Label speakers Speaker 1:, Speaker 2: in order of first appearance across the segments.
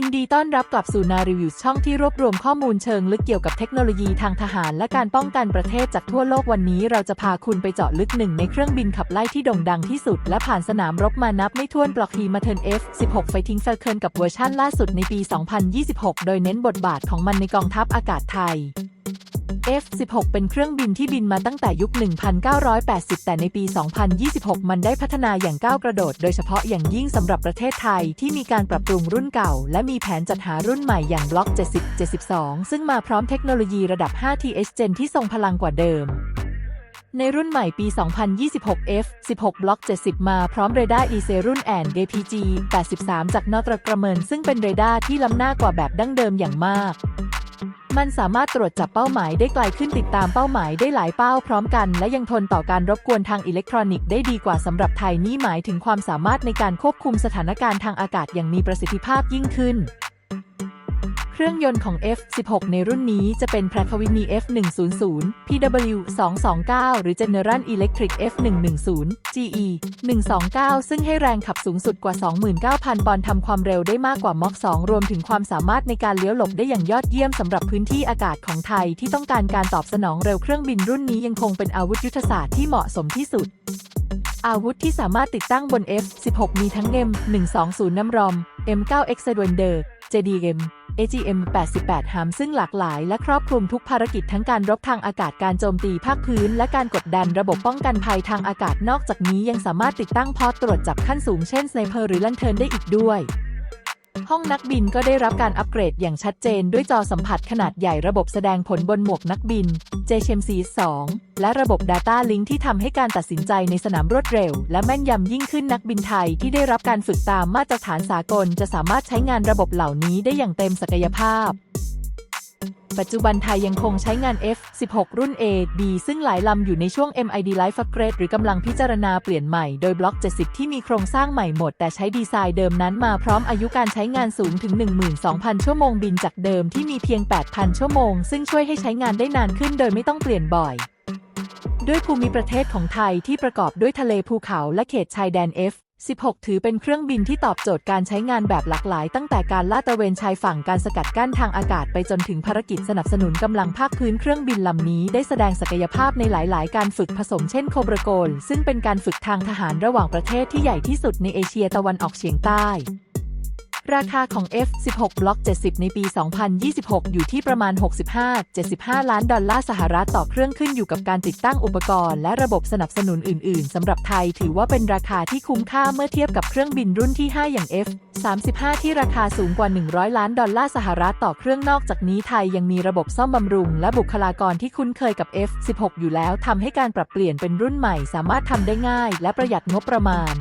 Speaker 1: ินดีต้อนรับกลับสู่นารีวิวช่องที่รวบรวมข้อมูลเชิงลึกเกี่ยวกับเทคโนโลยีทางทหารและการป้องกันประเทศจากทั่วโลกวันนี้เราจะพาคุณไปเจาะลึกหนึ่งในเครื่องบินขับไล่ที่โด่งดังที่สุด และผ่านสนามรบมานับไม่ถ้วนปลอกฮีมาเทิร์น F16 ไฟทิงเซอร์เคิลกับเวอร์ชั่นล่าสุดในปี 2026 โดยเน้นบทบาทของมันในกองทัพอากาศไทย F16 เป็นเครื่องบินที่บินมาตั้งแต่ยุค 1980 แต่ในปี 2026 มันได้พัฒนาอย่างก้าวกระโดด โดยเฉพาะอย่างยิ่งสำหรับประเทศไทยที่มีการปรับปรุงรุ่นเก่า และมีแผนจัดหารุ่นใหม่อย่างบล็อก 70 72 ซึ่งมาพร้อมเทคโนโลยีระดับ 5TH Gen ที่ทรงพลังกว่าเดิมในรุ่นใหม่ปี 2026 F16 บล็อก70 มาพร้อมเรดาร์ e c รุ่นแอน DPG 83 จากนอตรกระเมิน ซึ่งเป็นเรดาร์ที่ล้ำหน้ากว่าแบบดั้งเดิมอย่างมาก มันสามารถตรวจจับเป้าหมายได้ไกลขึ้นติดตามเป้าหมายได้หลายเป้าพร้อมกัน และยังทนต่อการรบกวนทางอิเล็กทรอนิกส์ได้ดีกว่าสำหรับไทยนี่หมายถึงความสามารถในการควบคุมสถานการณ์ทางอากาศอย่างมีประสิทธิภาพยิ่งขึ้น ครื่องยนต์ของ F16 ในรุ่นนี้จะเป็น Pratt Whitney F100 PW229 หรือ General Electric F110 GE 129 ซึ่งให้แรงขับสูงสุดกว่า 29,000 ปอนด์ทำความเร็วได้มากกว่า Mach 2 รวมถึงความสามารถในการเลี้ยวหลบได้อย่างยอดเยี่ยมสำหรับพื้นที่อากาศของไทยที่ต้องการการตอบสนองเร็วเครื่องบินรุ่นนี้ยังคงเป็นอาวุธยุทธศาสตร์ที่เหมาะสมที่สุดอาวุธที่สามารถติดตั้งบน F16 มีทั้ง M120 น้ำรอม M9X s e d w a n d e r JDM AGM 88หามซึ่งหลากหลาย และครอบคลุมทุกภารกิจทั้งการรบทางอากาศการโจมตีภาคพื้น และการกดดันระบบป้องกันภัยทางอากาศนอกจากนี้ยังสามารถติดตั้งพอร์ตตรวจจับขั้นสูงเช่นสไนเปอร์หรือลันเทิร์นได้อีกด้วย ห้องนักบินก็ได้รับการอัปเกรดอย่างชัดเจนด้วยจอสัมผัสขนาดใหญ่ระบบแสดงผลบนหมวกนักบิน JCMC 2 และระบบ Data Link ที่ทำให้การตัดสินใจในสนามรวดเร็ว และแม่นยำยิ่งขึ้นนักบินไทยที่ได้รับการฝึกตามมาตรฐานสากล จะสามารถใช้งานระบบเหล่านี้ได้อย่างเต็มศักยภาพ ปัจจุบันไทยยังคงใช้งาน F16 รุ่น A B ซึ่งหลายลำอยู่ในช่วง MID Life Upgrade หรือกำลังพิจารณาเปลี่ยนใหม่โดยบล็อก 70 ที่มีโครงสร้างใหม่หมด แต่ใช้ดีไซน์เดิมนั้นมาพร้อมอายุการใช้งานสูงถึง 12,000 ชั่วโมงบินจากเดิมที่มีเพียง 8,000 ชั่วโมง ซึ่งช่วยให้ใช้งานได้นานขึ้นโดยไม่ต้องเปลี่ยนบ่อยด้วยภูมิประเทศของไทยที่ประกอบด้วยทะเลภูเขาและเขตชายแดน F 16 ถือเป็นเครื่องบินที่ตอบโจทย์การใช้งานแบบหลากหลาย ตั้งแต่การลาดตระเวนชายฝั่งการสกัดกั้นทางอากาศไปจนถึงภารกิจสนับสนุนกำลังภาคพื้นเครื่องบินลำนี้ได้แสดงศักยภาพในหลาย ๆ การฝึกผสมเช่นโคบรโกล ซึ่งเป็นการฝึกทางทหารระหว่างประเทศที่ใหญ่ที่สุดในเอเชียตะวันออกเฉียงใต้ ราคาของ F16 บล็อก70 ในปี 2026 อยู่ที่ประมาณ 65-75 ล้านดอลลาร์สหรัฐต่อเครื่องขึ้นอยู่กับการติดตั้งอุปกรณ์และระบบสนับสนุนอื่น ๆ สำหรับไทยถือว่าเป็นราคาที่คุ้มค่าเมื่อเทียบกับเครื่องบินรุ่นที่ 5 อย่าง F35 ที่ราคาสูงกว่า 100 ล้านดอลลาร์สหรัฐต่อเครื่องนอกจากนี้ไทยยังมีระบบซ่อมบำรุง และบุคลากรที่คุ้นเคยกับ F16 อยู่แล้วทำให้การปรับเปลี่ยนเป็นรุ่นใหม่สามารถทำได้ง่าย และประหยัดงบประมาณ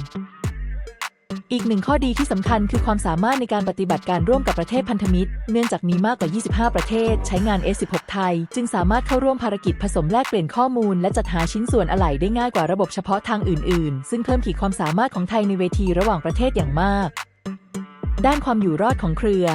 Speaker 1: อีกหนึ่งข้อดีที่สำคัญคือความสามารถในการปฏิบัติการร่วมกับประเทศพันธมิตร เนื่องจากมีมากกว่า 25 ประเทศ ใช้งาน S16 ไทย จึงสามารถเข้าร่วมภารกิจผสมแลกเปลี่ยนข้อมูล และจัดหาชิ้นส่วนอะไหล่ได้ง่ายกว่าระบบเฉพาะทางอื่นๆ ซึ่งเพิ่มขีดความสามารถของไทยในเวทีระหว่างประเทศอย่างมาก ด้านความอยู่รอดของเครือ